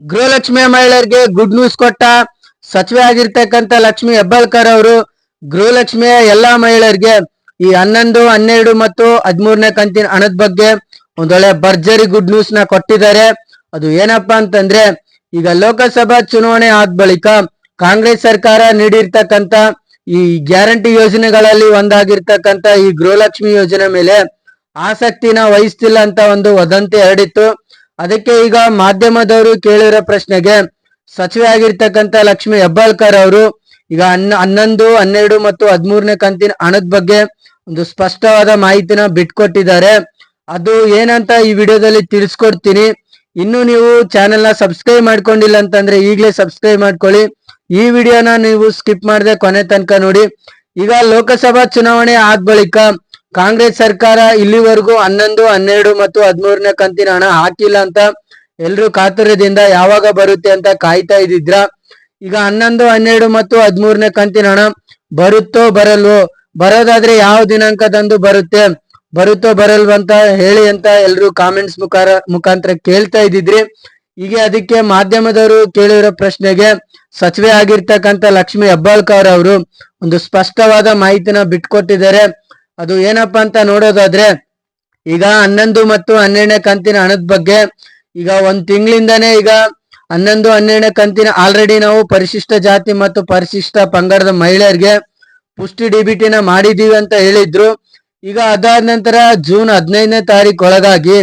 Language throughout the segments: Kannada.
ಗೃಹಲಕ್ಷ್ಮಿ ಮಹಿಳೆಯರಿಗೆ ಗುಡ್ ನ್ಯೂಸ್ ಕೊಟ್ಟ ಸಚಿವೆ ಆಗಿರ್ತಕ್ಕಂಥ ಲಕ್ಷ್ಮಿ ಹೆಬ್ಬಾಳ್ಕರ್ ಅವರು ಗೃಹಲಕ್ಷ್ಮಿಯ ಎಲ್ಲಾ ಮಹಿಳೆಯರಿಗೆ ಈ ಹನ್ನೊಂದು, ಹನ್ನೆರಡು ಮತ್ತು ಹದಿಮೂರನೇ ಕಂತಿನ ಹಣದ ಬಗ್ಗೆ ಒಂದೊಳ್ಳೆ ಭರ್ಜರಿ ಗುಡ್ ನ್ಯೂಸ್ನ ಕೊಟ್ಟಿದ್ದಾರೆ. ಅದು ಏನಪ್ಪಾ ಅಂತಂದ್ರೆ ಈಗ ಲೋಕಸಭಾ ಚುನಾವಣೆ ಆದ ಬಳಿಕ ಕಾಂಗ್ರೆಸ್ ಸರ್ಕಾರ ನೀಡಿರ್ತಕ್ಕಂತ ಈ ಗ್ಯಾರಂಟಿ ಯೋಜನೆಗಳಲ್ಲಿ ಒಂದಾಗಿರ್ತಕ್ಕಂತ ಈ ಗೃಹಲಕ್ಷ್ಮಿ ಯೋಜನೆ ಮೇಲೆ ಆಸಕ್ತಿನ ವಹಿಸ್ತಿಲ್ಲ ಅಂತ ಒಂದು ವದಂತಿ ಹರಡಿತ್ತು. ಅದಕ್ಕೆ ಈಗ ಮಾಧ್ಯಮದವರು ಕೇಳಿರೋ ಪ್ರಶ್ನೆಗೆ ಸಚಿವೆ ಆಗಿರ್ತಕ್ಕಂತ ಲಕ್ಷ್ಮಿ ಹೆಬ್ಬಾಳ್ಕರ್ ಅವರು ಈಗ ಹನ್ನ ಹನ್ನೊಂದು, ಹನ್ನೆರಡು ಮತ್ತು ಹದಿಮೂರನೇ ಕಂತಿನ ಹಣದ ಬಗ್ಗೆ ಒಂದು ಸ್ಪಷ್ಟವಾದ ಮಾಹಿತಿನ ಬಿಟ್ಕೊಟ್ಟಿದ್ದಾರೆ. ಅದು ಏನಂತ ಈ ವಿಡಿಯೋದಲ್ಲಿ ತಿಳಿಸ್ಕೊಡ್ತೀನಿ. ಇನ್ನು ನೀವು ಚಾನೆಲ್ನ ಸಬ್ಸ್ಕ್ರೈಬ್ ಮಾಡ್ಕೊಂಡಿಲ್ಲ ಅಂತಂದ್ರೆ ಈಗಲೇ ಸಬ್ಸ್ಕ್ರೈಬ್ ಮಾಡ್ಕೊಳ್ಳಿ. ಈ ವಿಡಿಯೋನ ನೀವು ಸ್ಕಿಪ್ ಮಾಡದೆ ಕೊನೆ ತನಕ ನೋಡಿ. ಈಗ ಲೋಕಸಭಾ ಚುನಾವಣೆ ಆದ ಬಳಿಕ ಕಾಂಗ್ರೆಸ್ ಸರ್ಕಾರ ಇಲ್ಲಿವರೆಗೂ ಹನ್ನೊಂದು, ಹನ್ನೆರಡು ಮತ್ತು ಹದಿಮೂರನೇ ಕಂತಿನ ಹಣ ಹಾಕಿಲ್ಲ ಅಂತ ಎಲ್ರು ಕಾತುರದಿಂದ ಯಾವಾಗ ಬರುತ್ತೆ ಅಂತ ಕಾಯ್ತಾ ಇದ್ದಿದ್ರ. ಈಗ ಹನ್ನೊಂದು, ಹನ್ನೆರಡು ಮತ್ತು ಹದಿಮೂರನೇ ಕಂತಿನ ಹಣ ಬರುತ್ತೋ ಬರಲ್ವೋ, ಬರೋದಾದ್ರೆ ಯಾವ ದಿನಾಂಕದಂದು ಬರುತ್ತೆ, ಬರುತ್ತೋ ಬರಲ್ವಂತ ಹೇಳಿ ಅಂತ ಎಲ್ರು ಕಾಮೆಂಟ್ಸ್ ಮುಖಾರ, ಮುಖಾಂತರ ಕೇಳ್ತಾ ಇದ್ದಿದ್ರಿ. ಹೀಗೆ ಅದಕ್ಕೆ ಮಾಧ್ಯಮದವರು ಕೇಳಿರೋ ಪ್ರಶ್ನೆಗೆ ಸಚಿವೆ ಆಗಿರ್ತಕ್ಕಂಥ ಲಕ್ಷ್ಮಿ ಹೆಬ್ಬಾಳ್ಕರ್ ಅವರು ಒಂದು ಸ್ಪಷ್ಟವಾದ ಮಾಹಿತಿನ ಬಿಟ್ಕೊಟ್ಟಿದ್ದಾರೆ. ಅದು ಏನಪ್ಪಾ ಅಂತ ನೋಡೋದಾದ್ರೆ, ಈಗ ಹನ್ನೊಂದು ಮತ್ತು ಹನ್ನೆರಡನೇ ಕಂತಿನ ಹಣದ ಬಗ್ಗೆ ಈಗ ಒಂದ್ ತಿಂಗಳಿಂದಾನೇ ಈಗ ಹನ್ನೊಂದು, ಹನ್ನೆರಡನೇ ಕಂತಿನ ಆಲ್ರೆಡಿ ನಾವು ಪರಿಶಿಷ್ಟ ಜಾತಿ ಮತ್ತು ಪರಿಶಿಷ್ಟ ಪಂಗಡದ ಮಹಿಳೆಯರಿಗೆ ಪುಷ್ಟಿ ಡಿಬಿಟಿನ ಮಾಡಿದೀವಿ ಅಂತ ಹೇಳಿದ್ರು. ಈಗ ಅದಾದ ನಂತರ ಜೂನ್ ಹದಿನೈದನೇ ತಾರೀಕು ಒಳಗಾಗಿ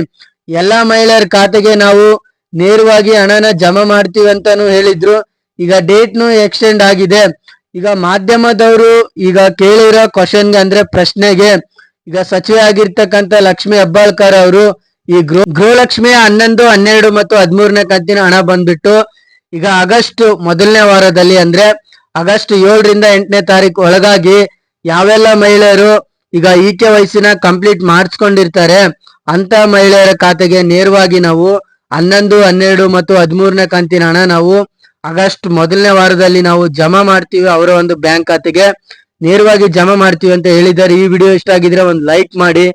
ಎಲ್ಲಾ ಮಹಿಳೆಯರ ಖಾತೆಗೆ ನಾವು ನೇರವಾಗಿ ಹಣನ ಜಮಾ ಮಾಡ್ತೀವಿ ಅಂತಾನು ಹೇಳಿದ್ರು. ಈಗ ಡೇಟ್ನು ಎಕ್ಸ್ಟೆಂಡ್ ಆಗಿದೆ. ಈಗ ಮಾಧ್ಯಮದವರು ಈಗ ಕೇಳಿರೋ ಕ್ವಶನ್ಗೆ ಅಂದ್ರೆ ಪ್ರಶ್ನೆಗೆ ಈಗ ಸಚಿವ ಆಗಿರ್ತಕ್ಕಂಥ ಲಕ್ಷ್ಮಿ ಹೆಬ್ಬಾಳ್ಕರ್ ಅವರು ಈ ಗೃಹ ಗೃಹಲಕ್ಷ್ಮಿಯ ಹನ್ನೊಂದು, ಹನ್ನೆರಡು ಮತ್ತು ಹದಿಮೂರನೇ ಕಂತಿನ ಹಣ ಬಂದ್ಬಿಟ್ಟು ಈಗ ಆಗಸ್ಟ್ ಮೊದಲನೇ ವಾರದಲ್ಲಿ ಅಂದ್ರೆ ಆಗಸ್ಟ್ ಏಳರಿಂದ ಎಂಟನೇ ತಾರೀಕು ಒಳಗಾಗಿ ಯಾವೆಲ್ಲ ಮಹಿಳೆಯರು ಈಗ ಈಕೆ ವಯಸ್ಸಿನ ಕಂಪ್ಲೀಟ್ ಮಾಡಿಸ್ಕೊಂಡಿರ್ತಾರೆ ಅಂತ ಮಹಿಳೆಯರ ಖಾತೆಗೆ ನೇರವಾಗಿ ನಾವು ಹನ್ನೊಂದು, ಹನ್ನೆರಡು ಮತ್ತು ಹದಿಮೂರನೇ ಕಂತಿನ ಹಣ ನಾವು ಆಗಸ್ಟ್ ಮೊದಲನೇ ವಾರದಲ್ಲಿ ನಾವು ಜಮಾ ಮಾಡ್ತೀವಿ ಅವರ ಒಂದು ಬ್ಯಾಂಕ್ ಖಾತೆಗೆ ನೇರವಾಗಿ ಜಮಾ ಮಾಡ್ತೀವಿ ಅಂತ ಹೇಳಿದ್ದಾರೆ. ಈ ವಿಡಿಯೋ ಇಷ್ಟ ಆಗಿದ್ರೆ ಒಂದು ಲೈಕ್ ಮಾಡಿ.